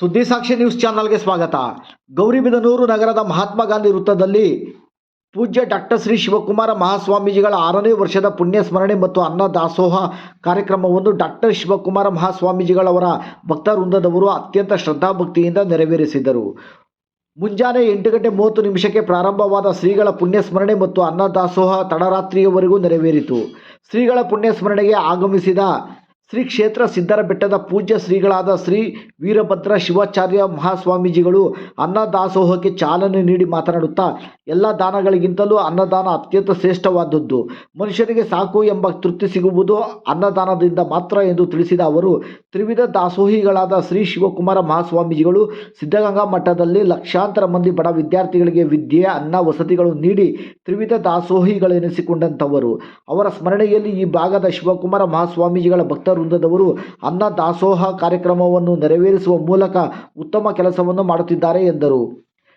ಸುದ್ದಿ ಸಾಕ್ಷಿ ನ್ಯೂಸ್ ಚಾನಲ್ಗೆ ಸ್ವಾಗತ. ಗೌರಿಬಿದನೂರು ನಗರದ ಮಹಾತ್ಮ ಗಾಂಧಿ ವೃತ್ತದಲ್ಲಿ ಪೂಜ್ಯ ಡಾಕ್ಟರ್ ಶ್ರೀ ಶಿವಕುಮಾರ ಮಹಾಸ್ವಾಮೀಜಿಗಳ ಆರನೇ ವರ್ಷದ ಪುಣ್ಯ ಸ್ಮರಣೆ ಮತ್ತು ಅನ್ನ ದಾಸೋಹ ಕಾರ್ಯಕ್ರಮವನ್ನು ಡಾಕ್ಟರ್ ಶಿವಕುಮಾರ ಮಹಾಸ್ವಾಮೀಜಿಗಳವರ ಭಕ್ತವೃಂದದವರು ಅತ್ಯಂತ ಶ್ರದ್ಧಾಭಕ್ತಿಯಿಂದ ನೆರವೇರಿಸಿದರು. ಮುಂಜಾನೆ ಎಂಟು ಗಂಟೆ ಮೂವತ್ತು ನಿಮಿಷಕ್ಕೆ ಪ್ರಾರಂಭವಾದ ಶ್ರೀಗಳ ಪುಣ್ಯ ಸ್ಮರಣೆ ಮತ್ತು ಅನ್ನದಾಸೋಹ ತಡರಾತ್ರಿಯವರೆಗೂ ನೆರವೇರಿತು. ಶ್ರೀಗಳ ಪುಣ್ಯ ಸ್ಮರಣೆಗೆ ಆಗಮಿಸಿದ ಶ್ರೀ ಕ್ಷೇತ್ರ ಸಿದ್ದರ ಬೆಟ್ಟದ ಪೂಜ್ಯ ಶ್ರೀಗಳಾದ ಶ್ರೀ ವೀರಭದ್ರ ಶಿವಾಚಾರ್ಯ ಮಹಾಸ್ವಾಮೀಜಿಗಳು ಅನ್ನದಾಸೋಹಕ್ಕೆ ಚಾಲನೆ ನೀಡಿ ಮಾತನಾಡುತ್ತಾ, ಎಲ್ಲ ದಾನಗಳಿಗಿಂತಲೂ ಅನ್ನದಾನ ಅತ್ಯಂತ ಶ್ರೇಷ್ಠವಾದದ್ದು. ಮನುಷ್ಯನಿಗೆ ಸಾಕು ಎಂಬ ತೃಪ್ತಿ ಸಿಗುವುದು ಅನ್ನದಾನದಿಂದ ಮಾತ್ರ ಎಂದು ತಿಳಿಸಿದ ಅವರು, ತ್ರಿವಿಧ ದಾಸೋಹಿಗಳಾದ ಶ್ರೀ ಶಿವಕುಮಾರ ಮಹಾಸ್ವಾಮೀಜಿಗಳು ಸಿದ್ಧಗಂಗಾ ಮಠದಲ್ಲಿ ಲಕ್ಷಾಂತರ ಮಂದಿ ಬಡ ವಿದ್ಯಾರ್ಥಿಗಳಿಗೆ ವಿದ್ಯೆ, ಅನ್ನ, ವಸತಿಗಳು ನೀಡಿ ತ್ರಿವಿಧ ದಾಸೋಹಿಗಳೆನಿಸಿಕೊಂಡಂಥವರು. ಅವರ ಸ್ಮರಣೆಯಲ್ಲಿ ಈ ಭಾಗದ ಶಿವಕುಮಾರ ಮಹಾಸ್ವಾಮೀಜಿಗಳ ಭಕ್ತವೃಂದದವರು ಅನ್ನ ದಾಸೋಹ ಕಾರ್ಯಕ್ರಮವನ್ನು ನೆರವೇರಿಸುವ ಮೂಲಕ ಉತ್ತಮ ಕೆಲಸವನ್ನು ಮಾಡುತ್ತಿದ್ದಾರೆ ಎಂದರು.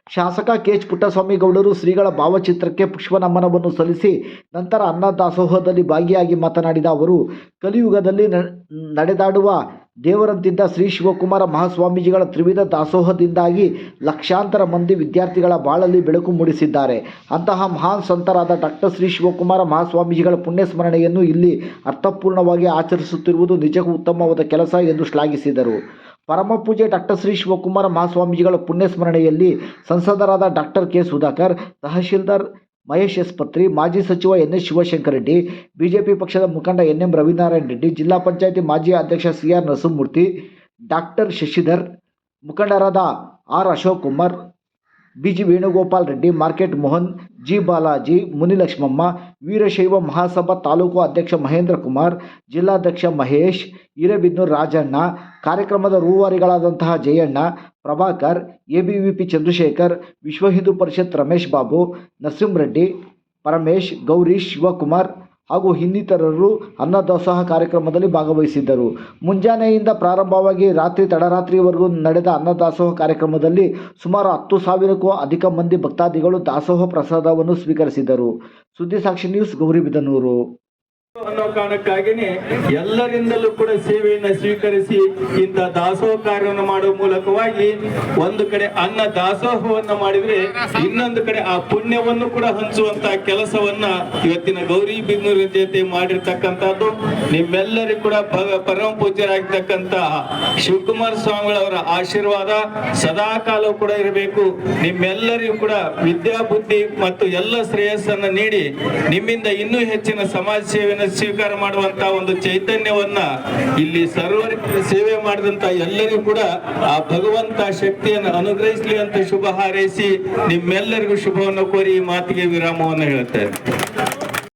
ಶಾಸಕ ಕೆ ಎಚ್ ಪುಟ್ಟಸ್ವಾಮಿ ಗೌಡರು ಶ್ರೀಗಳ ಭಾವಚಿತ್ರಕ್ಕೆ ಪುಷ್ಪ ನಮನವನ್ನು ಸಲ್ಲಿಸಿ ನಂತರ ಅನ್ನದಾಸೋಹದಲ್ಲಿ ಭಾಗಿಯಾಗಿ ಮಾತನಾಡಿದ ಅವರು, ಕಲಿಯುಗದಲ್ಲಿ ನಡೆದಾಡುವ ದೇವರಂತಿದ್ದ ಶ್ರೀ ಶಿವಕುಮಾರ ಮಹಾಸ್ವಾಮೀಜಿಗಳ ತ್ರಿವಿಧ ದಾಸೋಹದಿಂದಾಗಿ ಲಕ್ಷಾಂತರ ಮಂದಿ ವಿದ್ಯಾರ್ಥಿಗಳ ಬಾಳಲ್ಲಿ ಬೆಳಕು ಮೂಡಿಸಿದ್ದಾರೆ. ಅಂತಹ ಮಹಾನ್ ಸಂತರಾದ ಡಾಕ್ಟರ್ ಶ್ರೀ ಶಿವಕುಮಾರ ಮಹಾಸ್ವಾಮೀಜಿಗಳ ಪುಣ್ಯ ಸ್ಮರಣೆಯನ್ನು ಇಲ್ಲಿ ಅರ್ಥಪೂರ್ಣವಾಗಿ ಆಚರಿಸುತ್ತಿರುವುದು ನಿಜಕ್ಕೂ ಉತ್ತಮವಾದ ಕೆಲಸ ಎಂದು ಶ್ಲಾಘಿಸಿದರು. ಪರಮ ಪೂಜ್ಯ ಡಾಕ್ಟರ್ ಶ್ರೀ ಶಿವಕುಮಾರ ಮಹಾಸ್ವಾಮೀಜಿಗಳ ಪುಣ್ಯ ಸ್ಮರಣೆಯಲ್ಲಿ ಸಂಸದರಾದ doctor K Sudhakar, tahsildar Mahesh S Patri, ಮಾಜಿ ಸಚಿವ N S Shivashankar Reddy, BJP ಪಕ್ಷದ ಮುಖಂಡ ಎನ್ ಎಂ ರವಿನಾರಾಯಣ ರೆಡ್ಡಿ, ಜಿಲ್ಲಾ ಪಂಚಾಯಿತಿ ಮಾಜಿ ಅಧ್ಯಕ್ಷ C R Narasimhamurthy, doctor Shashidhar, ಮುಖಂಡರಾದ R Ashok Kumar B G Venugopal Reddy, market Mohan, G Balaji, Munilakshmamma, Veerashaiva Mahasabha taluk ಅಧ್ಯಕ್ಷ ಮಹೇಂದ್ರ ಕುಮಾರ್, ಜಿಲ್ಲಾಧ್ಯಕ್ಷ ಮಹೇಶ್, ಹಿರೇಬಿದ್ನೂರು ರಾಜಣ್ಣ, ಕಾರ್ಯಕ್ರಮದ ರೂವಾರಿಗಳಾದಂತಹ Jayanna Prabhakar A B V P Chandrashekar Vishwa Hindu Parishad Ramesh Babu, Narasimha Reddy, Paramesh Gourish Shivakumar ಹಾಗೂ ಇನ್ನಿತರರು ಅನ್ನದಾಸೋಹ ಕಾರ್ಯಕ್ರಮದಲ್ಲಿ ಭಾಗವಹಿಸಿದ್ದರು. ಮುಂಜಾನೆಯಿಂದ ಪ್ರಾರಂಭವಾಗಿ ರಾತ್ರಿ ತಡರಾತ್ರಿವರೆಗೂ ನಡೆದ ಅನ್ನದಾಸೋಹ ಕಾರ್ಯಕ್ರಮದಲ್ಲಿ ಸುಮಾರು ಹತ್ತು ಸಾವಿರಕ್ಕೂ ಅಧಿಕ ಮಂದಿ ಭಕ್ತಾದಿಗಳು ದಾಸೋಹ ಪ್ರಸಾದವನ್ನು ಸ್ವೀಕರಿಸಿದರು. ಸುದ್ದಿ ಸಾಕ್ಷಿ ನ್ಯೂಸ್ ಗೌರಿಬಿದನೂರು ಅನ್ನೋ ಕಾರಣಕ್ಕಾಗಿನೇ ಎಲ್ಲರಿಂದಲೂ ಕೂಡ ಸೇವೆಯನ್ನ ಸ್ವೀಕರಿಸಿ ಇಂಥ ದಾಸೋಹ ಕಾರ್ಯವನ್ನು ಮಾಡುವ ಮೂಲಕವಾಗಿ ಒಂದು ಕಡೆ ಅನ್ನ ದಾಸೋಹವನ್ನ ಮಾಡಿದ್ರೆ ಇನ್ನೊಂದು ಕಡೆ ಆ ಪುಣ್ಯವನ್ನು ಕೂಡ ಹಂಚುವಂತ ಕೆಲಸವನ್ನ ಇವತ್ತಿನ ಗೌರಿ ಬಿನ್ನೂರಿನ ಜೊತೆ ಮಾಡಿರ್ತಕ್ಕಂಥದ್ದು. ನಿಮ್ಮೆಲ್ಲರಿಗೂ ಕೂಡ ಪರಮ ಪೂಜ್ಯರಾಗಿರ್ತಕ್ಕಂತ ಶಿವಕುಮಾರ ಸ್ವಾಮಿಗಳವರ ಆಶೀರ್ವಾದ ಸದಾ ಕಾಲ ಕೂಡ ಇರಬೇಕು. ನಿಮ್ಮೆಲ್ಲರಿಗೂ ಕೂಡ ವಿದ್ಯಾ ಬುದ್ಧಿ ಮತ್ತು ಎಲ್ಲ ಶ್ರೇಯಸ್ಸನ್ನ ನೀಡಿ ನಿಮ್ಮಿಂದ ಇನ್ನೂ ಹೆಚ್ಚಿನ ಸಮಾಜ ಸೇವೆಯನ್ನು ಸ್ವೀಕಾರ ಮಾಡುವಂತ ಒಂದು ಚೈತನ್ಯವನ್ನ ಇಲ್ಲಿ ಸರ್ವರ ಸೇವೆ ಮಾಡಿದಂತ ಎಲ್ಲರಿಗೂ ಕೂಡ ಆ ಭಗವಂತ ಶಕ್ತಿಯನ್ನು ಅನುಗ್ರಹಿಸಲಿ ಅಂತ ಶುಭ ಹಾರೈಸಿ ನಿಮ್ಮೆಲ್ಲರಿಗೂ ಶುಭವನ್ನು ಕೋರಿ ಈ ಮಾತಿಗೆ ವಿರಾಮವನ್ನು ಹೇಳ್ತೇನೆ